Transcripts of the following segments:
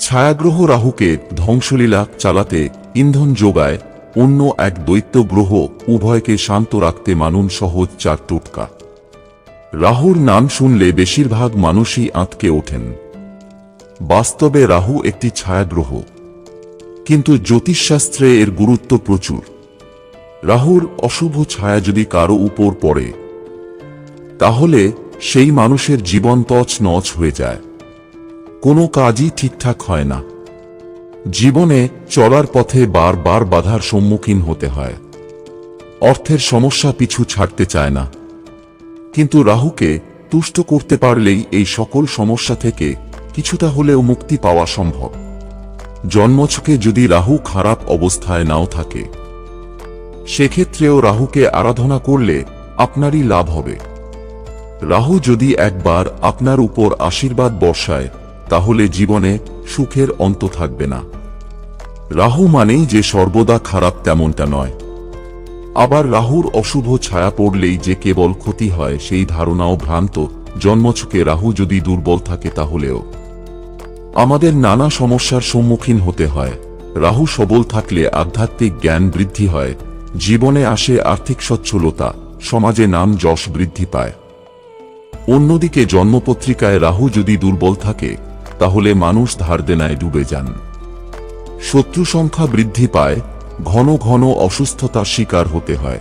ছায়াগ্রহ রাহুকে ধ্বংসলীলা চালাতে ইন্ধন যোগায় অন্য এক দৈত্য গ্রহ উভয়কে শান্ত রাখতে মানুন সহজ চার টোটকা। রাহুর নাম শুনলে বেশিরভাগ মানুষই আঁতকে ওঠেন। বাস্তবে রাহু একটি ছায়াগ্রহ। কিন্তু জ্যোতিষশাস্ত্রে এর গুরুত্ব প্রচুর। রাহুর অশুভ ছায়া যদি কারও উপর পড়ে, তাহলে সেই মানুষের জীবন তছ নচ হয়ে যায়। কোনো কাজই ঠিকঠাক হয় না। জীবনে চলার পথে বারবার বাধার সম্মুখীন হতে হয়। অর্থের সমস্যা পিছু ছাড়তে চায় না। কিন্তু রাহুকে তুষ্ট করতে পারলেই এই সকল সমস্যা থেকে কিছুটা হলেও মুক্তি পাওয়া সম্ভব। জন্মছকে যদি রাহু খারাপ অবস্থায় নাও থাকে, সেক্ষেত্রেও রাহুকে আরাধনা করলে আপনারই লাভ হবে। রাহু যদি একবার আপনার উপর আশীর্বাদ বর্ষায় তাহলে জীবনে সুখের অন্ত থাকবে না। রাহু মানেই যে সর্বদা খারাপ তেমনটা নয়। আবার রাহুর অশুভ ছায়া পড়লেই যে কেবল ক্ষতি হয়, সেই ধারণাও ভ্রান্ত। জন্মছকে রাহু যদি দুর্বল থাকে তাহলেও। আমাদের নানা সমস্যার সম্মুখীন হতে হয়। রাহু সবল থাকলে আধ্যাত্মিক জ্ঞান বৃদ্ধি হয়। জীবনে আসে আর্থিক সচ্ছলতা, সমাজে নাম যশ বৃদ্ধি পায়। অন্যদিকে জন্মপত্রিকায় রাহু যদি দুর্বল থাকে তাহলে মানুষ ধার দেনায় ডুবে যান। শত্রু সংখ্যা বৃদ্ধি পায়, ঘন ঘন অসুস্থতার শিকার হতে হয়।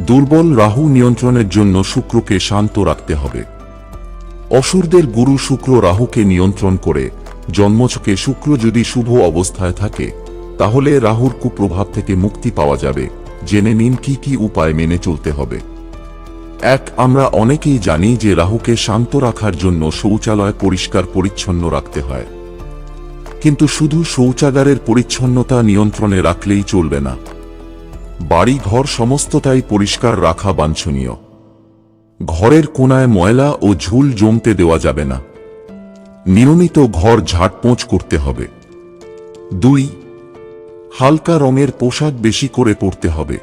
দুর্বল রাহু নিয়ন্ত্রণের জন্য শুক্রকে শান্ত রাখতে হবে। অসুরদের গুরু শুক্র রাহুকে নিয়ন্ত্রণ করে, জন্মছকে শুক্র যদি শুভ অবস্থায় থাকে, তাহলে রাহুর কুপ্রভাব থেকে মুক্তি পাওয়া যাবে। জেনে নিন কি কি উপায় মেনে চলতে হবে। এক, আমরা অনেকেই জানি যে রাহুকে শান্ত রাখার জন্য শৌচালয় পরিষ্কার পরিচ্ছন্ন রাখতে হয়। কিন্তু শুধু শৌচাগারের পরিচ্ছন্নতা নিয়ন্ত্রণে রাখলেই চলবে না। বাড়ি ঘর সমস্তটাই পরিষ্কার রাখা বাঞ্ছনীয়। ঘরের কোনায় ময়লা ও ঝুল জমতে দেওয়া যাবে না। নিয়মিত ঘর ঝাড়পোঁছ করতে হবে। দুই, হালকা রঙের পোশাক বেশি করে পরতে হবে।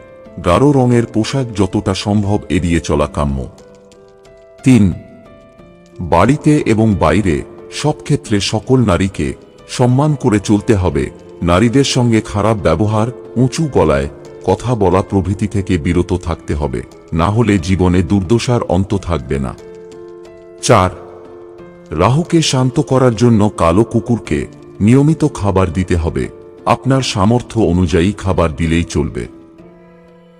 গাঢ় রঙের পোশাক যতটা সম্ভব এড়িয়ে চলা কাম্য। তিন, বাড়িতে এবং বাইরে সব ক্ষেত্রে সকল নারীকে সম্মান করে চলতে হবে। নারীদের সঙ্গে খারাপ ব্যবহার, উঁচু গলায় কথা বলা প্রভৃতি থেকে বিরত থাকতে হবে। না হলে জীবনে দুর্দশার অন্ত থাকবে না। চার, রাহুকে শান্ত করার জন্য কালো কুকুরকে নিয়মিত খাবার দিতে হবে। আপনার সামর্থ্য অনুযায়ী খাবার দিলেই চলবে।